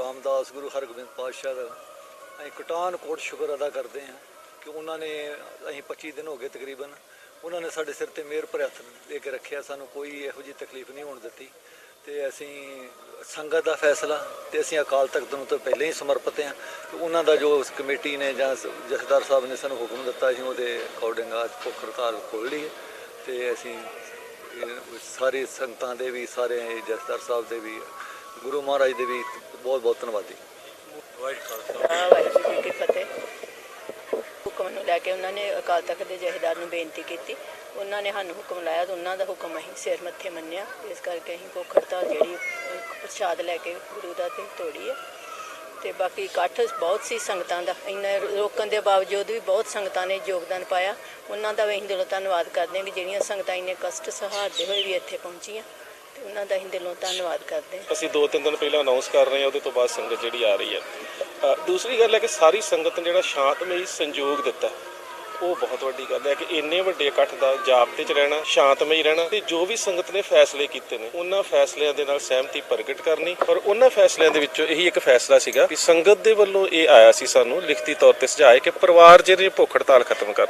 ਰਾਮਦਾਸ ਗੁਰੂ ਹਰਗੋਬਿੰਦ ਪਾਤਸ਼ਾਹ ਦਾ। ਅਸੀਂ ਕਟਾਨ ਕੋਟ ਸ਼ੁਕਰ ਅਦਾ ਕਰਦੇ ਹਾਂ ਕਿ ਉਹਨਾਂ ਨੇ ਅਸੀਂ 25 ਦਿਨ ਹੋ ਗਏ ਤਕਰੀਬਨ, ਉਹਨਾਂ ਨੇ ਸਾਡੇ ਸਿਰ ਤੇ ਮਿਹਰ ਭਰਿਆ ਹੱਥ ਦੇ ਕੇ ਰੱਖਿਆ, ਸਾਨੂੰ ਕੋਈ ਇਹੋ ਜਿਹੀ ਤਕਲੀਫ ਨਹੀਂ ਹੋਣ ਦਿੱਤੀ। ਤੇ ਅਸੀਂ ਸੰਗਤ ਦਾ ਫੈਸਲਾ ਤੇ ਅਸੀਂ ਅਕਾਲ ਤਖਤ ਨੂੰ ਤਾਂ ਪਹਿਲਾਂ ਹੀ ਸਮਰਪਿਤ ਹਾਂ ਤੇ ਉਹਨਾਂ ਦਾ ਜੋ ਉਸ ਕਮੇਟੀ ਨੇ ਜਾਂ ਜਥੇਦਾਰ ਸਾਹਿਬ ਨੇ ਸਾਨੂੰ ਹੁਕਮ ਦਿੱਤਾ ਸੀ ਉਹਦੇ ਅਕੋਰਡਿੰਗ ਅੱਜ ਭੁੱਖ ਹੜਤਾਲ ਖੋਲ੍ਹ ਲਈ ਤੇ ਅਸੀਂ ਇਹ ਸਾਰੇ ਸੰਗਤਾਂ ਦੇ ਵੀ, ਸਾਰੇ ਜਥੇਦਾਰ ਸਾਹਿਬ ਦੇ ਵੀ ਗੁਰੂ ਮਹਾਰਾਜ ਦੇ ਵੀ ਬਹੁਤ ਬਹੁਤ ਧੰਨਵਾਦੀ। ਹਾਂ, ਵਾਹਿਗੁਰੂ ਜੀ ਕੀ ਫਤਿਹ। ਹੁਕਮ ਨੂੰ ਲੈ ਕੇ ਉਹਨਾਂ ਨੇ ਅਕਾਲ ਤਖਤ ਦੇ ਜਹੇਦਾਰ ਨੂੰ ਬੇਨਤੀ ਕੀਤੀ। ਉਹਨਾਂ ਨੇ ਸਾਨੂੰ ਹੁਕਮ ਲਾਇਆ ਤੇ ਉਹਨਾਂ ਦਾ ਹੁਕਮ ਅਸੀਂ ਸਿਰ ਮੱਥੇ ਮੰਨਿਆ। ਇਸ ਕਰਕੇ ਅਸੀਂ ਭੁੱਖ ਹੜਤਾਲ ਜਿਹੜੀ ਅਹ, ਪ੍ਰਸ਼ਾਦ ਲੈ ਕੇ ਗੁਰੂ ਦਾ ਤੇ ਤੋੜੀ ਹੈ ਤੇ ਬਾਕੀ ਇਕੱਠ ਬਹੁਤ ਸੀ ਸੰਗਤਾਂ ਦਾ। ਇੰਨਾ ਰੋਕਣ ਦੇ ਬਾਵਜੂਦ ਵੀ ਬਹੁਤ ਸੰਗਤਾਂ ਨੇ ਯੋਗਦਾਨ ਪਾਇਆ। ਉਹਨਾਂ ਦਾ ਵੀ ਅਸੀਂ ਦਿਲੋਂ ਧੰਨਵਾਦ ਕਰਦੇ ਹਾਂ ਕਿ ਜਿਹੜੀਆਂ ਸੰਗਤਾਂ ਇੰਨੇ ਕਸ਼ਟ ਸਹਾਰਦੇ ਹੋਏ ਵੀ ਇੱਥੇ ਪਹੁੰਚੀਆਂ। ਤੇ ਉਹਨਾਂ ਦਾ ਹੀ ਦਿਲੋਂ ਧੰਨਵਾਦ ਕਰਦੇ ਹਾਂ। ਅਸੀਂ ਦੋ ਤਿੰਨ ਦਿਨ ਪਹਿਲਾਂ ਅਨਾਉਂਸ ਕਰ ਰਹੇ ਹਾਂ ਉਹਦੇ ਤੋਂ ਬਾਅਦ ਸੰਗਤ ਜਿਹੜੀ ਆ ਰਹੀ ਹੈ। ਅ, ਦੂਸਰੀ ਗੱਲ ਹੈ ਕਿ ਸਾਰੀ ਸੰਗਤ ਨੇ ਜਿਹੜਾ ਸ਼ਾਂਤਮਈ ਸੰਯੋਗ ਦਿੱਤਾ ਉਹ ਬਹੁਤ ਵੱਡੀ ਗੱਲ ਹੈ ਕਿ ਇੰਨੇ ਵੱਡੇ ਇਕੱਠ ਦਾ ਜਾਬਤੇ 'ਚ ਰਹਿਣਾ ਸ਼ਾਂਤਮਈ ਰਹਿਣਾ ਤੇ ਜੋ ਵੀ ਸੰਗਤ ਨੇ ਫੈਸਲੇ ਕੀਤੇ ਨੇ ਉਹਨਾਂ ਫੈਸਲਿਆਂ ਦੇ ਨਾਲ ਸਹਿਮਤੀ ਪ੍ਰਗਟ ਕਰਨੀ। ਔਰ ਉਹਨਾਂ ਫੈਸਲਿਆਂ ਦੇ ਵਿੱਚੋਂ ਇਹੀ ਇੱਕ ਫੈਸਲਾ ਸੀਗਾ ਕਿ ਸੰਗਤ ਦੇ ਵੱਲੋਂ ਇਹ ਆਇਆ ਸੀ ਸਾਨੂੰ ਲਿਖਤੀ ਤੌਰ ਤੇ ਸੁਝਾਏ ਕਿ ਪਰਿਵਾਰ ਜਿਹੜੇ ਭੁੱਖ ਹੜਤਾਲ ਖਤਮ ਕਰਨ।